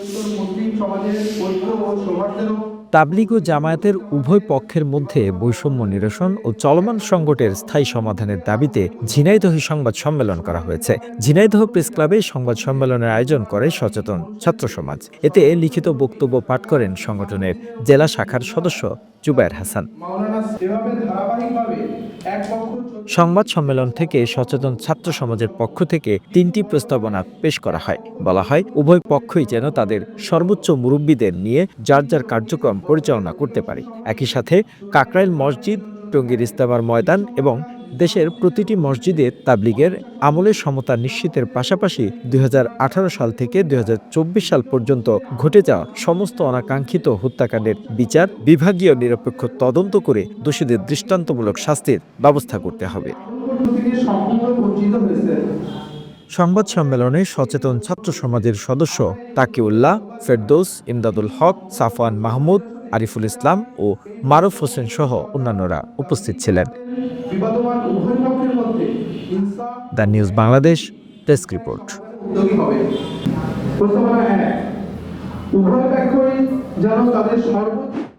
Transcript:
মুসলিম সমাজের ঐক্য ও সৌহার্দ্যের তাবলিগ ও জামায়াতের উভয় পক্ষের মধ্যে বৈষম্য নিরসন ও চলমান সংকটের স্থায়ী সমাধানের দাবিতে ঝিনাইদহে সংবাদ সম্মেলন করা হয়েছে। ঝিনাইদহ প্রেস ক্লাবে সংবাদ সম্মেলনের আয়োজন করে সচেতন ছাত্র সমাজ। এতে লিখিত বক্তব্য পাঠ করেন সংগঠনের জেলা শাখার সদস্য জুবায়ের হাসান। সংবাদ সম্মেলন থেকে সচেতন ছাত্র সমাজের পক্ষ থেকে তিনটি প্রস্তাবনা পেশ করা হয়। বলা হয়, উভয় পক্ষই যেন তাদের সর্বোচ্চ মুরব্বীদের নিয়ে যার যার কার্যক্রম পরিচালনা করতে পারি। একই সাথে কাকরাইল মসজিদ, টঙ্গীর ইস্তামার ময়দান এবং দেশের প্রতিটি মসজিদে তাবলিগের আমলের সমতা নিশ্চিতের পাশাপাশি দুই হাজার আঠারো সাল থেকে দুই হাজার চব্বিশ সাল পর্যন্ত ঘটে যাওয়া সমস্ত অনাকাঙ্ক্ষিত হত্যাকাণ্ডের বিচার বিভাগীয় নিরপেক্ষ তদন্ত করে দোষীদের দৃষ্টান্তমূলক শাস্তির ব্যবস্থা করতে হবে। সংবাদ সম্মেলনে সচেতন ছাত্র সমাজের সদস্য তাকিউল্লাহ ফেরদৌস, ইমদাদুল হক, সাফওয়ান মাহমুদ, আরিফুল ইসলাম ও মারুফ হোসেন সহ অন্যান্যরা উপস্থিত ছিলেন। The news Bangladesh desk report. উভয় পক্ষই যেন তাদের সর্বোচ্চ